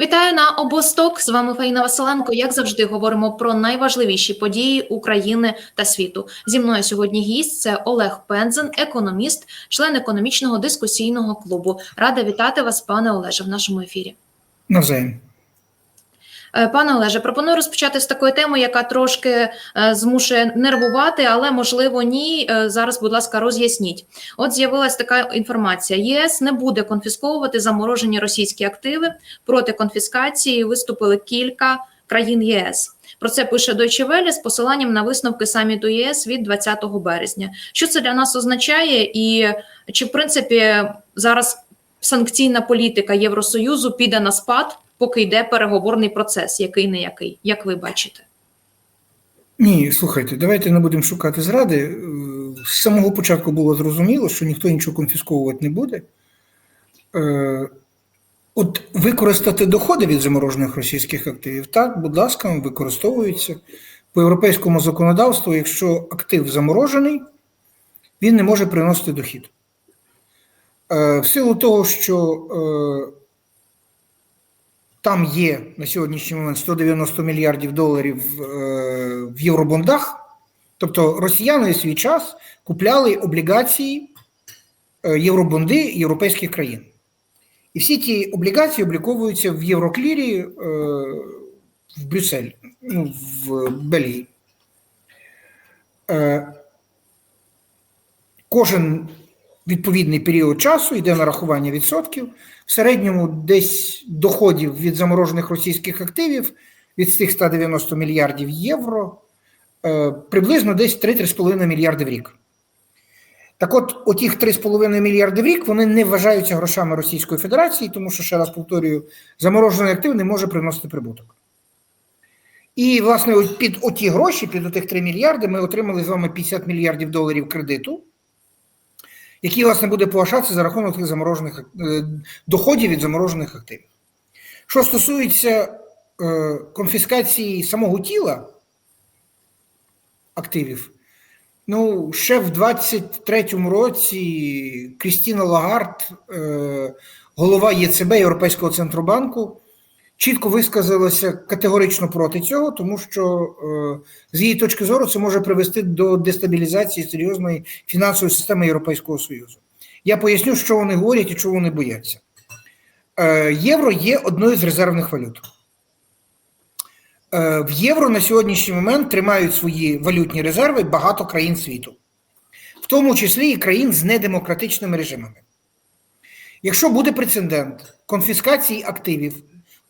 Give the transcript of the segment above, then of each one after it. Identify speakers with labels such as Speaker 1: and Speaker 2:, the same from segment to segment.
Speaker 1: Вітаю на обосток. З вами Фаїна Василенко. Як завжди, говоримо про найважливіші події України та світу. Зі мною сьогодні гість це Олег Пензен, економіст, член економічного дискусійного клубу. Рада вітати вас, пане Олеже, в нашому ефірі.
Speaker 2: Навзаєм.
Speaker 1: Е, Пане Олеже, пропоную розпочати з такої теми, яка трошки е, змушує нервувати, але можливо ні. Е, Зараз, будь ласка, роз'ясніть. От з'явилась така інформація: ЄС не буде конфісковувати заморожені російські активи. Проти конфіскації виступили кілька країн ЄС. Про це пише Deutsche Welle з посиланням на висновки саміту ЄС від 20 березня. Що це для нас означає, і чи в принципі зараз санкційна політика Євросоюзу піде на спад? Поки йде переговорний процес, який не який, як ви бачите?
Speaker 2: Ні, слухайте, давайте не будемо шукати зради. Е, З самого початку було зрозуміло, що ніхто нічого конфісковувати не буде. Е, От використати доходи від заморожених російських активів, так, будь ласка, використовуються. По європейському законодавству, якщо актив заморожений, він не може приносити дохід. Е, В силу того, що там є на сьогоднішній момент 190 мільярдів доларів е, в євробондах. Тобто росіяни в свій час купляли облігації е, євробонди європейських країн. І всі ті облігації обліковуються в Євроклірі е, в Брюсселі, ну, в Бельгії. Кожен відповідний період часу йде нарахування відсотків. В середньому десь доходів від заморожених російських активів від цих 190 мільярдів євро е, приблизно десь 3-3,5 мільярди в рік. Так от, отіх 3,5 мільярди в рік вони не вважаються грошами Російської Федерації, тому що, ще раз повторюю, заморожений актив не може приносити прибуток. І, власне, під оті гроші, під отих 3 мільярди, ми отримали з вами 50 мільярдів доларів кредиту який, власне, буде погашатися за рахунок тих заморожених е, доходів від заморожених активів. Що стосується е, конфіскації самого тіла активів, ну, ще в 23-му році Крістіна Лагард, е, голова ЄЦБ Європейського центробанку, чітко висказалася категорично проти цього, тому що е, з її точки зору це може привести до дестабілізації серйозної фінансової системи Європейського Союзу. Я поясню, що вони говорять і чого вони бояться. Е, євро є одною з резервних валют. Е, в євро на сьогоднішній момент тримають свої валютні резерви багато країн світу, в тому числі і країн з недемократичними режимами. Якщо буде прецедент конфіскації активів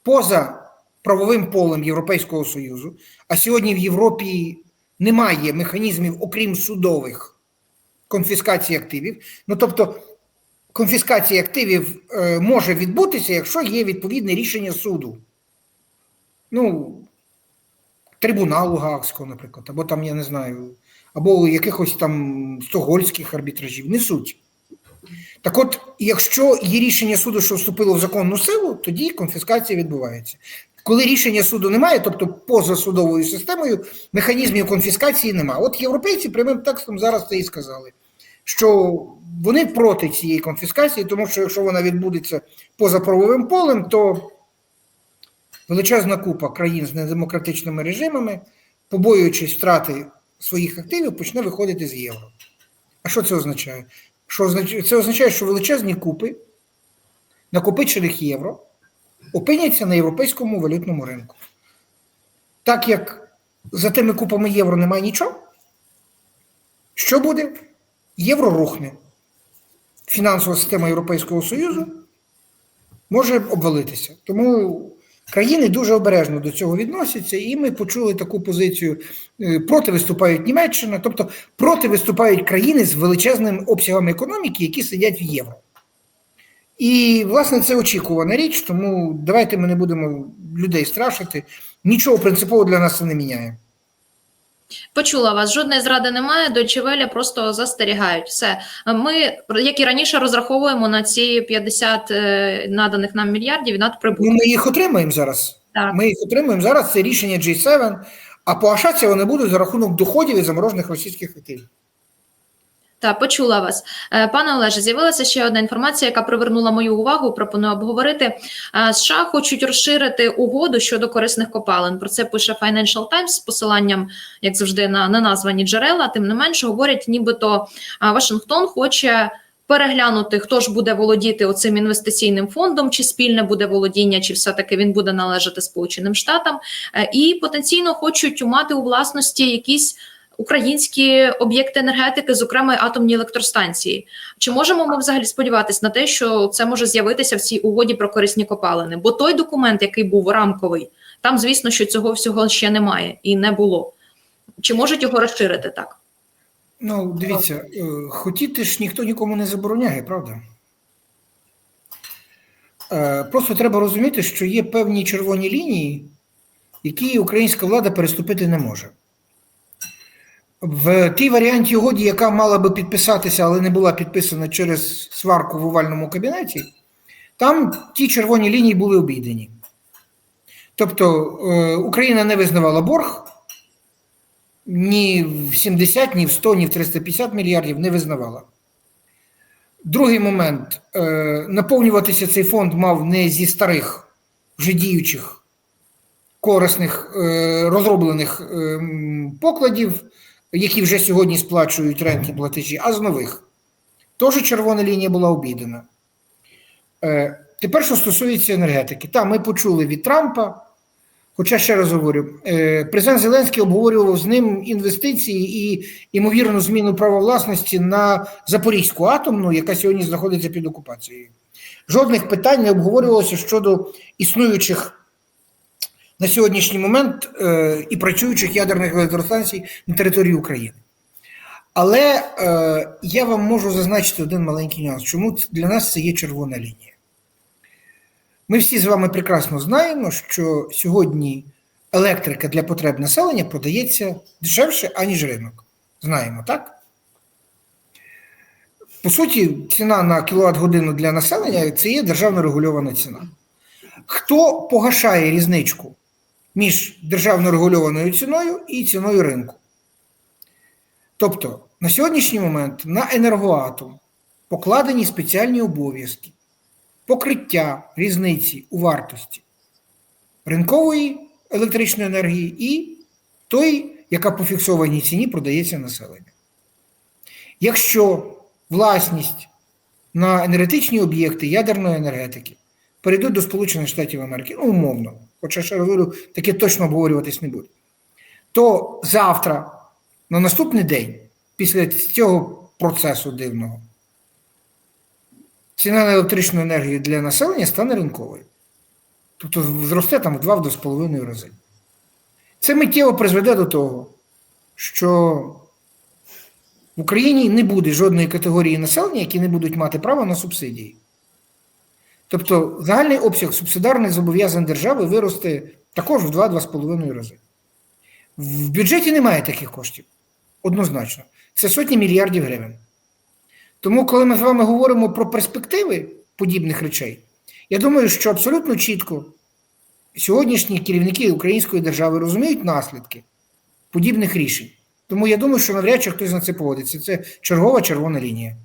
Speaker 2: поза правовим полем Європейського Союзу, а сьогодні в Європі немає механізмів, окрім судових конфіскації активів. Ну тобто, конфіскація активів е, може відбутися, якщо є відповідне рішення суду. Ну, трибуналу Гаагського, наприклад, або там, я не знаю, або якихось там стогольських арбітражів, не суть. Так от, якщо є рішення суду, що вступило в законну силу, тоді конфіскація відбувається. Коли рішення суду немає, тобто поза судовою системою, механізмів конфіскації немає. От європейці прямим текстом зараз це і сказали, що вони проти цієї конфіскації, тому що якщо вона відбудеться поза правовим полем, то величезна купа країн з недемократичними режимами, побоюючись втрати своїх активів, почне виходити з євро. А що це означає? Що означає? Це означає, що величезні купи накопичених євро опиняться на європейському валютному ринку. Так як за тими купами євро немає нічого, що буде? Євро рухне. Фінансова система Європейського Союзу може обвалитися. Тому країни дуже обережно до цього відносяться, і ми почули таку позицію. е, Проти виступають Німеччина, тобто проти виступають країни з величезним обсягом економіки, які сидять в євро. І, власне, це очікувана річ, тому давайте ми не будемо людей страшити. Нічого принципово для нас це не міняє.
Speaker 1: Почула вас. Жодної зради немає. Дочевеля просто застерігають. Все ми, як і раніше, розраховуємо на ці 50 е, наданих нам мільярдів над надприбутку.
Speaker 2: Ну, ми їх отримаємо зараз.
Speaker 1: Так.
Speaker 2: Ми їх отримуємо зараз. Це рішення G7, а погашатися вони будуть за рахунок доходів і заморожених російських активів.
Speaker 1: Так, почула вас. Е, Пане Олеже, з'явилася ще одна інформація, яка привернула мою увагу. Пропоную обговорити. Е, США хочуть розширити угоду щодо корисних копалин. Про це пише Financial Times з посиланням, як завжди, на неназвані джерела. Тим не менше, говорять, нібито е, Вашингтон хоче. Переглянути, хто ж буде володіти оцим інвестиційним фондом, чи спільне буде володіння, чи все-таки він буде належати Сполученим Штатам, і потенційно хочуть мати у власності якісь українські об'єкти енергетики, зокрема атомні електростанції. Чи можемо ми взагалі сподіватися на те, що це може з'явитися в цій угоді про корисні копалини? Бо той документ, який був рамковий, там, звісно, що цього всього ще немає і не було. Чи можуть його розширити так?
Speaker 2: Ну, дивіться, е, хотіти ж ніхто нікому не забороняє, правда? Е, Просто треба розуміти, що є певні червоні лінії, які українська влада переступити не може. В тій варіанті угоді, яка мала би підписатися, але не була підписана через сварку в овальному кабінеті, там ті червоні лінії були обійдені. Тобто е, Україна не визнавала борг, ні в 70, ні в 100, ні в 350 мільярдів не визнавала. Другий момент: е, наповнюватися цей фонд мав не зі старих вже діючих корисних е, розроблених е, покладів, які вже сьогодні сплачують рентні платежі, а з нових. Тож червона лінія була обідана. Е, тепер, що стосується енергетики, та ми почули від Трампа. Хоча ще раз говорю, е, президент Зеленський обговорював з ним інвестиції і ймовірну зміну права власності на Запорізьку атомну, яка сьогодні знаходиться під окупацією. Жодних питань не обговорювалося щодо існуючих на сьогоднішній момент е, і працюючих ядерних електростанцій на території України. Але е, я вам можу зазначити один маленький нюанс, чому для нас це є червона лінія. Ми всі з вами прекрасно знаємо, що сьогодні електрика для потреб населення продається дешевше, аніж ринок. Знаємо, так? По суті, ціна на кіловат годину для населення це є державно регульована ціна. Хто погашає різничку між державно регульованою ціною і ціною ринку? Тобто, на сьогоднішній момент на енергоатом покладені спеціальні обов'язки покриття різниці у вартості ринкової електричної енергії і тої, яка по фіксованій ціні продається населенню. Якщо власність на енергетичні об'єкти ядерної енергетики перейдуть до Сполучених Штатів Америки, ну, умовно, хоча ще раз говорю, таке точно обговорюватись не буде, то завтра, на наступний день, після цього процесу дивного, ціна на електричну енергію для населення стане ринковою. Тобто зросте там в 2-2,5 рази. Це миттєво призведе до того, що в Україні не буде жодної категорії населення, які не будуть мати права на субсидії. Тобто загальний обсяг субсидарних зобов'язань держави виросте також в 2-2,5 рази. В бюджеті немає таких коштів. Однозначно. Це сотні мільярдів гривень. Тому, коли ми з вами говоримо про перспективи подібних речей, я думаю, що абсолютно чітко сьогоднішні керівники української держави розуміють наслідки подібних рішень. Тому я думаю, що навряд чи хтось на це погодиться. Це чергова червона лінія.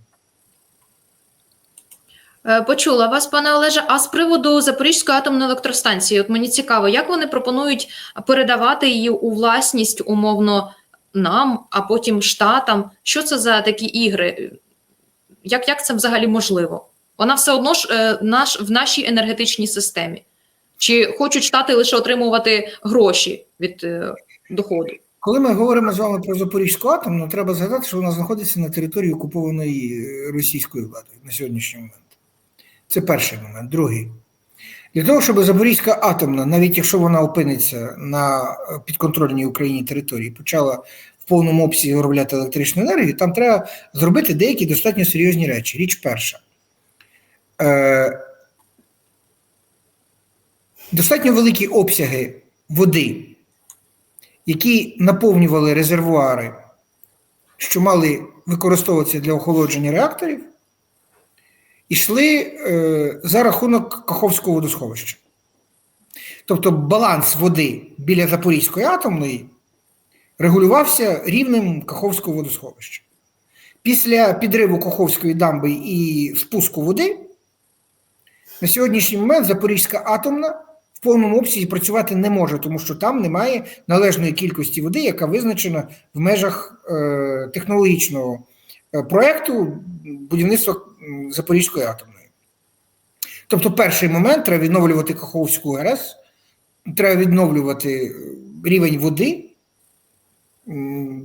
Speaker 1: Е, Почула вас, пане Олеже. А з приводу Запорізької атомної електростанції, от мені цікаво, як вони пропонують передавати її у власність умовно нам, а потім штатам. Що це за такі ігри? Як, як це взагалі можливо? Вона все одно ж е, наш, в нашій енергетичній системі. Чи хочуть штати лише отримувати гроші від е, доходу?
Speaker 2: Коли ми говоримо з вами про Запорізьку атомну, треба згадати, що вона знаходиться на території окупованої е, російською владою на сьогоднішній момент. Це перший момент. Другий. Для того, щоб Запорізька атомна, навіть якщо вона опиниться на е, підконтрольній Україні території, почала в повному обсязі виробляти електричну енергію, там треба зробити деякі достатньо серйозні речі. Річ перша. Е, достатньо великі обсяги води, які наповнювали резервуари, що мали використовуватися для охолодження реакторів, йшли е, за рахунок Каховського водосховища. Тобто баланс води біля Запорізької атомної регулювався рівнем Каховського водосховища. Після підриву Коховської дамби і спуску води на сьогоднішній момент Запорізька атомна в повному обсязі працювати не може, тому що там немає належної кількості води, яка визначена в межах е, технологічного е, проекту будівництва Запорізької атомної. Тобто, перший момент треба відновлювати Каховську ГРС, треба відновлювати е, рівень води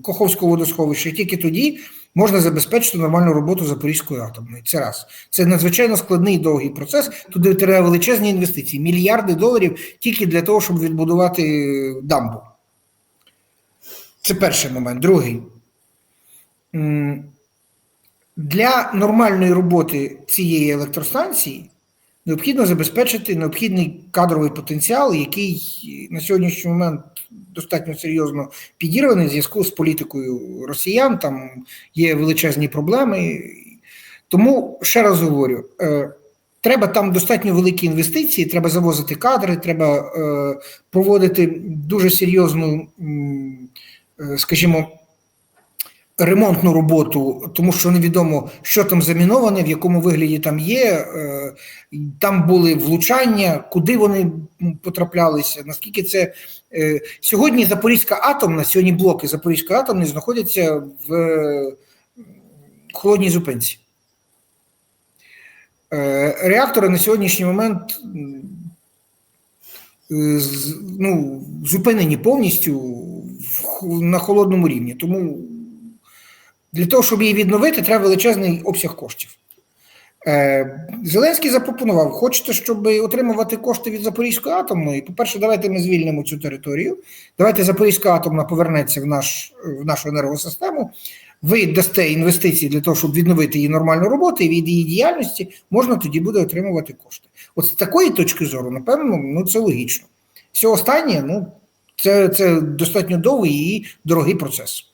Speaker 2: Каховського водосховища, і тільки тоді можна забезпечити нормальну роботу Запорізької атомної. Це раз. Це надзвичайно складний і довгий процес. Туди треба величезні інвестиції, мільярди доларів тільки для того, щоб відбудувати дамбу. Це перший момент. Другий. Для нормальної роботи цієї електростанції необхідно забезпечити необхідний кадровий потенціал, який на сьогоднішній момент достатньо серйозно підірваний в зв'язку з політикою росіян. Там є величезні проблеми. Тому ще раз говорю: е, треба там достатньо великі інвестиції, треба завозити кадри, треба е, проводити дуже серйозну, е, скажімо, ремонтну роботу, тому що невідомо, що там заміноване, в якому вигляді там є. е, Там були влучання, куди вони потраплялися, наскільки це. е, Сьогодні Запорізька атомна, сьогодні блоки Запорізької атомної знаходяться в е, холодній зупинці. Реактори на сьогоднішній момент ну, зупинені повністю на холодному рівні. Тому для того, щоб її відновити, треба величезний обсяг коштів. Е, Зеленський запропонував: хочете, щоб отримувати кошти від Запорізької атомної? По-перше, давайте ми звільнимо цю територію. Давайте Запорізька атомна повернеться в, наш, в нашу енергосистему. Ви дасте інвестиції для того, щоб відновити її нормальну роботу, і від її діяльності можна тоді буде отримувати кошти. От з такої точки зору, напевно, ну це логічно. Все останнє, ну це, це достатньо довгий і дорогий процес.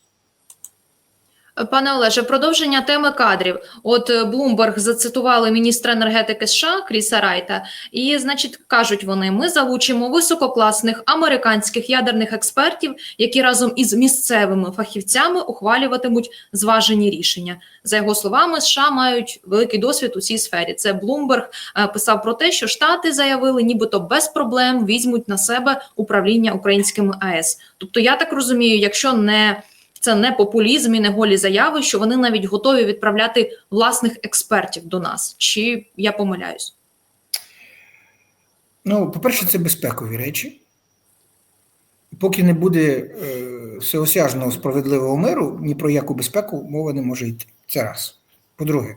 Speaker 1: Пане Олеже, продовження теми кадрів. От е, Bloomberg зацитували міністра енергетики США Кріса Райта, і значить кажуть вони: ми залучимо висококласних американських ядерних експертів, які разом із місцевими фахівцями ухвалюватимуть зважені рішення. За його словами, США мають великий досвід у цій сфері. Це Bloomberg е, писав про те, що Штати заявили, нібито без проблем візьмуть на себе управління українськими АЕС. Тобто, я так розумію, якщо не це не популізм і не голі заяви, що вони навіть готові відправляти власних експертів до нас. Чи я помиляюсь?
Speaker 2: Ну, по-перше, це безпекові речі. Поки не буде е, всеосяжного справедливого миру, ні про яку безпеку мова не може йти. Це раз. По-друге,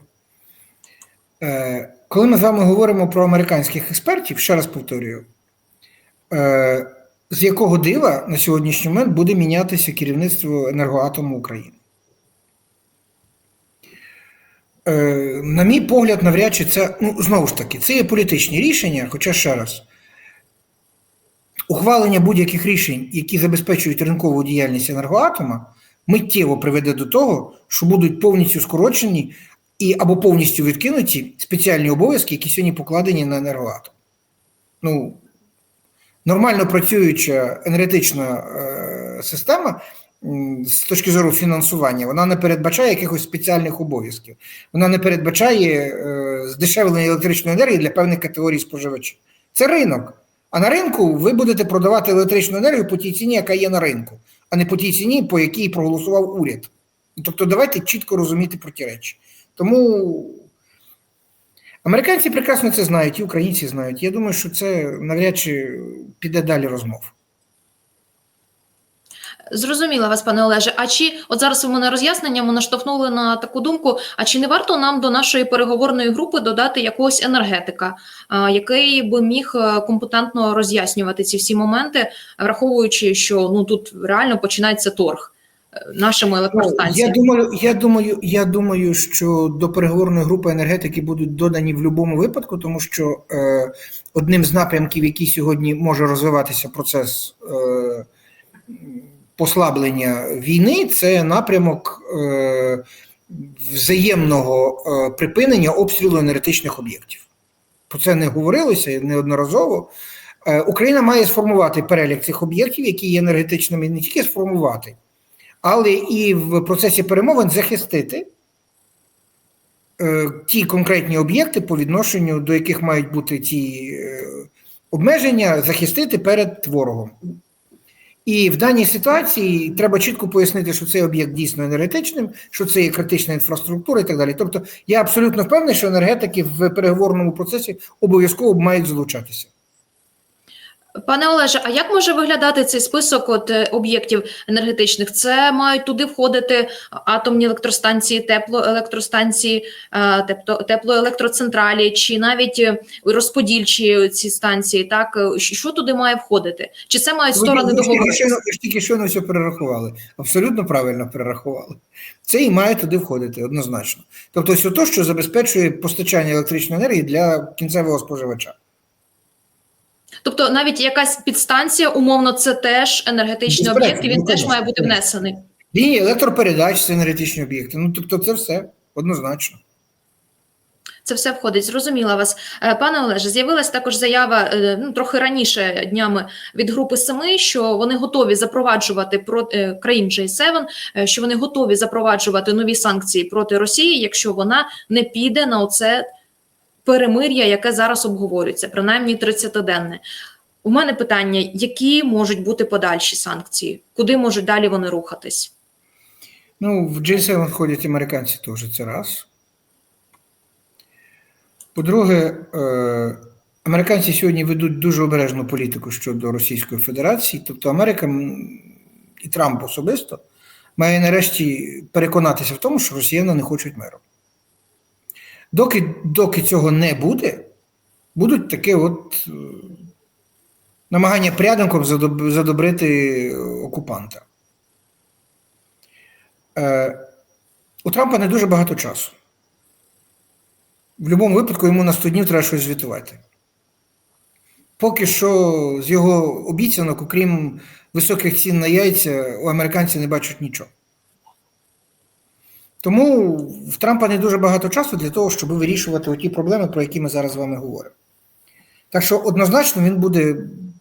Speaker 2: е, коли ми з вами говоримо про американських експертів, ще раз повторюю, е, з якого дива на сьогоднішній момент буде мінятися керівництво енергоатому України? Е, на мій погляд, навряд чи це, ну, знову ж таки, це є політичні рішення, хоча ще раз, ухвалення будь-яких рішень, які забезпечують ринкову діяльність енергоатома, миттєво приведе до того, що будуть повністю скорочені і або повністю відкинуті спеціальні обов'язки, які сьогодні покладені на енергоатом. Ну, нормально працююча енергетична е, система з точки зору фінансування, вона не передбачає якихось спеціальних обов'язків. Вона не передбачає е, здешевлення електричної енергії для певних категорій споживачів. Це ринок. А на ринку ви будете продавати електричну енергію по тій ціні, яка є на ринку, а не по тій ціні, по якій проголосував уряд. Тобто, давайте чітко розуміти про ті речі. Тому американці прекрасно це знають, і українці знають. Я думаю, що це навряд чи піде далі розмов.
Speaker 1: Зрозуміла вас, пане Олеже. А чи от зараз ви мене роз'ясненням наштовхнули на таку думку? А чи не варто нам до нашої переговорної групи додати якогось енергетика, який би міг е, компетентно роз'яснювати ці всі моменти, враховуючи, що ну тут реально починається торг нашими
Speaker 2: Ну, Я думаю, я думаю, я думаю, що до переговорної групи енергетики будуть додані в будь-якому випадку, тому що е, одним з напрямків, який сьогодні може розвиватися процес е, послаблення війни, це напрямок е, взаємного е, припинення обстрілу енергетичних об'єктів. Про це не говорилося неодноразово. Е, Україна має сформувати перелік цих об'єктів, які є енергетичними, не тільки сформувати, але і в процесі перемовин захистити е, ті конкретні об'єкти, по відношенню до яких мають бути ті е, обмеження, захистити перед ворогом. І в даній ситуації треба чітко пояснити, що цей об'єкт дійсно енергетичним, що це є критична інфраструктура і так далі. Тобто, я абсолютно впевнений, що енергетики в переговорному процесі обов'язково мають залучатися.
Speaker 1: Пане Олеже, а як може виглядати цей список от, е, об'єктів енергетичних? Це мають туди входити атомні електростанції, теплоелектростанції, е, тепло, теплоелектроцентралі, чи навіть е, розподільчі ці станції, так? Що туди має входити? Чи це мають сторони
Speaker 2: ви, тільки
Speaker 1: договору?
Speaker 2: ви ж тільки щойно все перерахували. Абсолютно правильно перерахували. Це і має туди входити однозначно. Тобто, все те, що забезпечує постачання електричної енергії для кінцевого споживача.
Speaker 1: Тобто навіть якась підстанція, умовно, це теж енергетичний об'єкт, і він
Speaker 2: ну,
Speaker 1: теж має бути внесений.
Speaker 2: Лінії електропередач це енергетичні об'єкти. Ну, тобто, це все однозначно.
Speaker 1: Це все входить. Зрозуміла вас, Е, пане Олеже. З'явилась також заява е, ну трохи раніше днями від групи Семи, що вони готові запроваджувати проти країн J7, е, що вони готові запроваджувати нові санкції проти Росії, якщо вона не піде на оце перемир'я, яке зараз обговорюється, принаймні 30-денне. У мене питання: які можуть бути подальші санкції? Куди можуть далі вони рухатись?
Speaker 2: Ну, в G7 входять американці теж це раз. По-друге, е, американці сьогодні ведуть дуже обережну політику щодо Російської Федерації. Тобто Америка і Трамп особисто має нарешті переконатися в тому, що росіяни не хочуть миру. Доки, доки цього не буде, будуть таке от е, намагання пряденком задобрити окупанта. Е, у Трампа не дуже багато часу. В будь-якому випадку йому на 100 днів треба щось звітувати. Поки що з його обіцянок, окрім високих цін на яйця, у американців не бачать нічого. Тому в Трампа не дуже багато часу для того, щоб вирішувати ті проблеми, про які ми зараз з вами говоримо. Так що однозначно він буде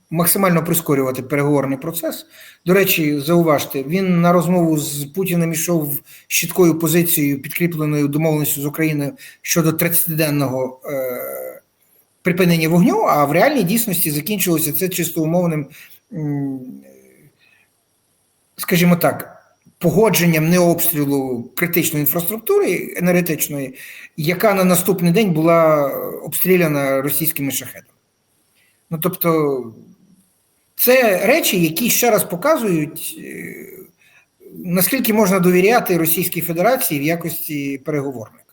Speaker 2: максимально прискорювати переговорний процес. До речі, зауважте, він на розмову з Путіним йшов з чіткою позицією, підкріпленою домовленістю з Україною щодо 30-денного е, припинення вогню, а в реальній дійсності закінчилося це чисто умовним, скажімо так, погодженням необстрілу критичної інфраструктури енергетичної, яка на наступний день була обстріляна російськими шахедами. Ну тобто, це речі, які ще раз показують, е, наскільки можна довіряти Російській Федерації в якості переговорника.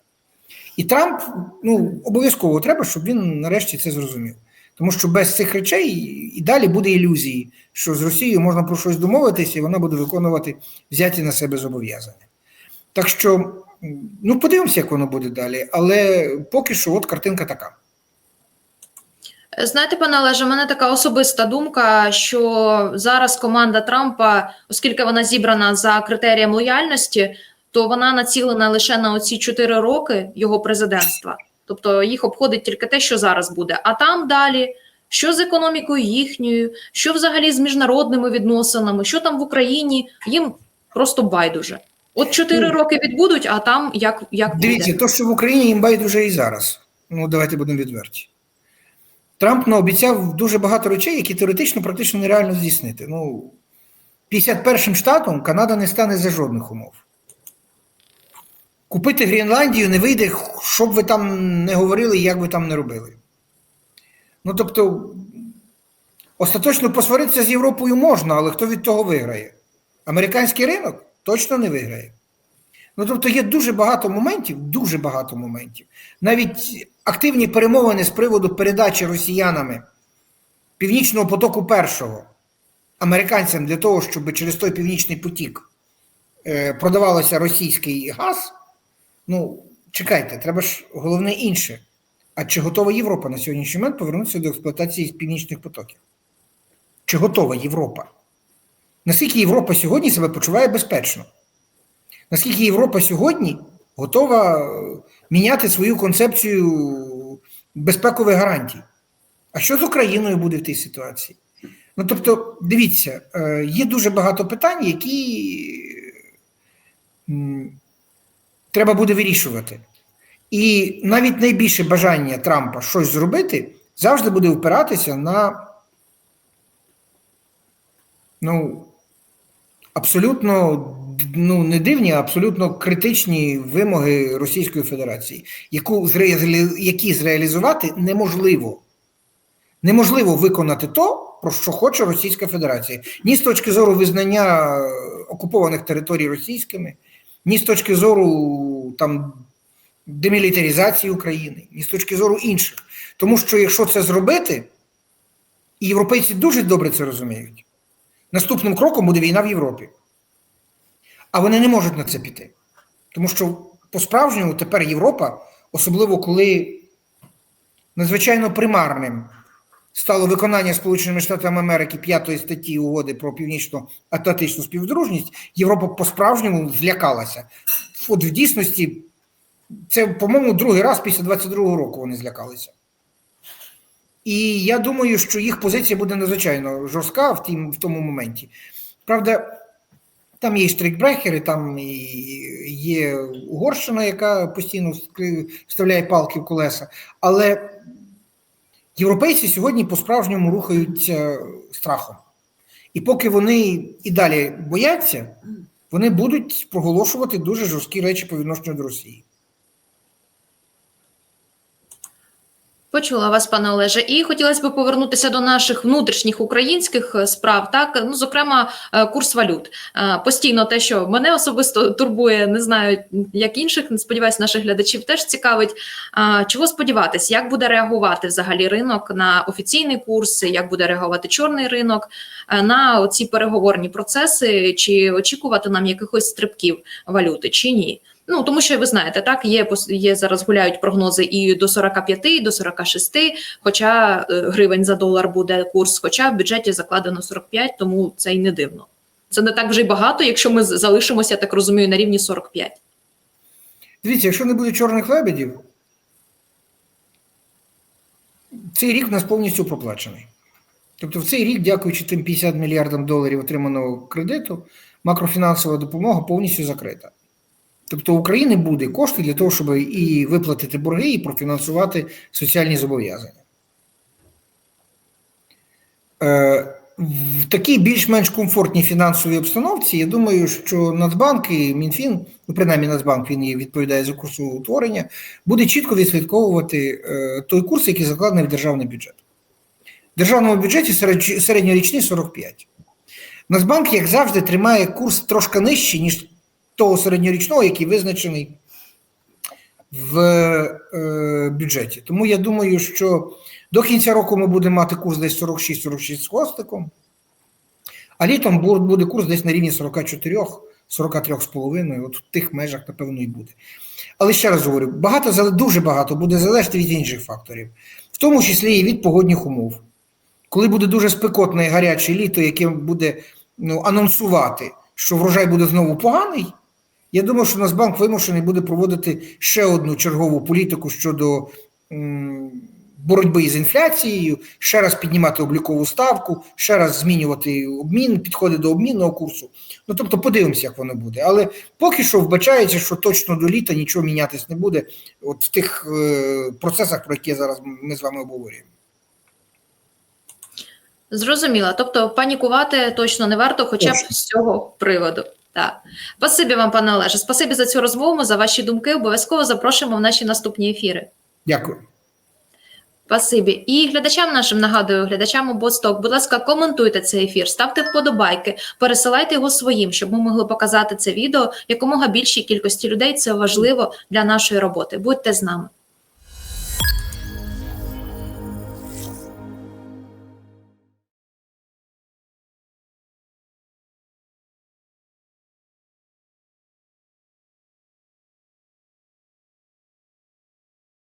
Speaker 2: І Трамп ну, обов'язково треба, щоб він нарешті це зрозумів. Тому що без цих речей і далі буде ілюзії, що з Росією можна про щось домовитися, і вона буде виконувати взяті на себе зобов'язання. Так що, ну, подивимося, як воно буде далі. Але поки що, от картинка така.
Speaker 1: Знаєте, пане Олеже, в мене така особиста думка, що зараз команда Трампа, оскільки вона зібрана за критерієм лояльності, то вона націлена лише на оці 4 роки його президентства. Тобто їх обходить тільки те, що зараз буде. А там далі, що з економікою їхньою, що взагалі з міжнародними відносинами, що там в Україні, їм просто байдуже. От 4
Speaker 2: Ну,
Speaker 1: роки відбудуть, а там як, як
Speaker 2: Дивіться,
Speaker 1: буде.
Speaker 2: то, що в Україні їм байдуже і зараз. Ну, давайте будемо відверті. Трамп наобіцяв дуже багато речей, які теоретично практично нереально здійснити. Ну, 51-м штатом Канада не стане за жодних умов. Купити Гренландію не вийде, що б ви там не говорили як ви там не робили. Ну, тобто, остаточно посваритися з Європою можна, але хто від того виграє? Американський ринок точно не виграє. Ну, тобто є дуже багато моментів, дуже багато моментів. Навіть активні перемовини з приводу передачі росіянами Північного потоку першого американцям для того, щоб через той північний потік е, продавалося російський газ. Ну, чекайте, треба ж головне інше. А чи готова Європа на сьогоднішній момент повернутися до експлуатації північних потоків? Чи готова Європа? Наскільки Європа сьогодні себе почуває безпечно? Наскільки Європа сьогодні готова е, міняти свою концепцію безпекових гарантій? А що з Україною буде в тій ситуації? Ну тобто, дивіться, е, є дуже багато питань, які треба буде вирішувати. І навіть найбільше бажання Трампа щось зробити завжди буде впиратися на ну, абсолютно ну, не дивні, а абсолютно критичні вимоги Російської Федерації, яку які зреалізувати неможливо. Неможливо виконати то, про що хоче Російська Федерація. Ні з точки зору визнання е, окупованих територій російськими, ні з точки зору там, демілітаризації України, ні з точки зору інших. Тому що якщо це зробити, і європейці дуже добре це розуміють, наступним кроком буде війна в Європі. А вони не можуть на це піти. Тому що по-справжньому тепер Європа, особливо коли надзвичайно примарним стало виконання Сполученими Штатами Америки п'ятої статті угоди про північно-атлантичну співдружність, Європа по-справжньому злякалася. От в дійсності, це, по-моєму, другий раз після 22-го року вони злякалися. І я думаю, що їх позиція буде надзвичайно жорстка в, тім, в тому моменті. Правда, там є і штрикбрехери, там і є Угорщина, яка постійно вставляє палки в колеса. Але європейці сьогодні по-справжньому рухаються страхом. І поки вони і далі бояться, вони будуть проголошувати дуже жорсткі речі по відношенню до Росії.
Speaker 1: Почула вас, пане Олеже, і хотілося б повернутися до наших внутрішніх українських е, справ. Так, ну зокрема, е, курс валют. Е, Постійно те, що мене особисто турбує, не знаю, як інших. Сподіваюсь, наших глядачів теж цікавить. Чого сподіватись, як буде реагувати взагалі ринок на офіційний курс, як буде реагувати чорний ринок на ці переговорні процеси, чи очікувати нам якихось стрибків валюти, чи ні? Ну тому що ви знаєте, так є є зараз гуляють прогнози і до 45, і до 46, Хоча е, гривень за долар буде курс, хоча в бюджеті закладено 45, тому це й не дивно. Це не так вже й багато, якщо ми залишимося, я так розумію, на рівні 45.
Speaker 2: Дивіться, якщо не буде чорних лебедів, цей рік у нас повністю проплачений. Тобто в цей рік, дякуючи тим 50 мільярдам доларів отриманого кредиту, макрофінансова допомога повністю закрита. Тобто України буде кошти для того, щоб і виплатити борги, і профінансувати соціальні зобов'язання. Е, в такій більш-менш комфортній фінансовій обстановці, я думаю, що Нацбанк і Мінфін, ну принаймні Нацбанк він відповідає за курсове утворення, буде чітко відслідковувати е, той курс, який закладений в державний бюджет. В державному бюджеті серед- середньорічний 45. Нацбанк, як завжди, тримає курс трошки нижчий, ніж того середньорічного, який визначений в е, бюджеті. Тому я думаю, що до кінця року ми будемо мати курс десь 46-46 з хвостиком, а літом буде курс десь на рівні 44, 43,5, от в тих межах, напевно, і буде. Але ще раз говорю, багато, дуже багато буде залежати від інших факторів, в тому числі і від погодних умов. Коли буде дуже спекотне і гаряче літо, яке буде ну, анонсувати, що врожай буде знову поганий, я думаю, що Нацбанк вимушений буде проводити ще одну чергову політику щодо боротьби з інфляцією, ще раз піднімати облікову ставку, ще раз змінювати обмін, підходи до обмінного курсу. Ну тобто, подивимося, як воно буде. Але поки що вбачається, що точно до літа нічого мінятись не буде. От в тих е, процесах, про які зараз ми з вами обговорюємо.
Speaker 1: Зрозуміло. Тобто панікувати точно не варто, хоча б з цього приводу. Так, спасибі вам, пане Олеже. Спасибі за цю розмову, за ваші думки. Обов'язково запрошуємо в наші наступні ефіри.
Speaker 2: Дякую.
Speaker 1: Спасибі. І глядачам нашим нагадую, глядачам у Босток, будь ласка, коментуйте цей ефір, ставте вподобайки, пересилайте його своїм, щоб ми могли показати це відео якомога більшій кількості людей. Це важливо для нашої роботи. Будьте з нами.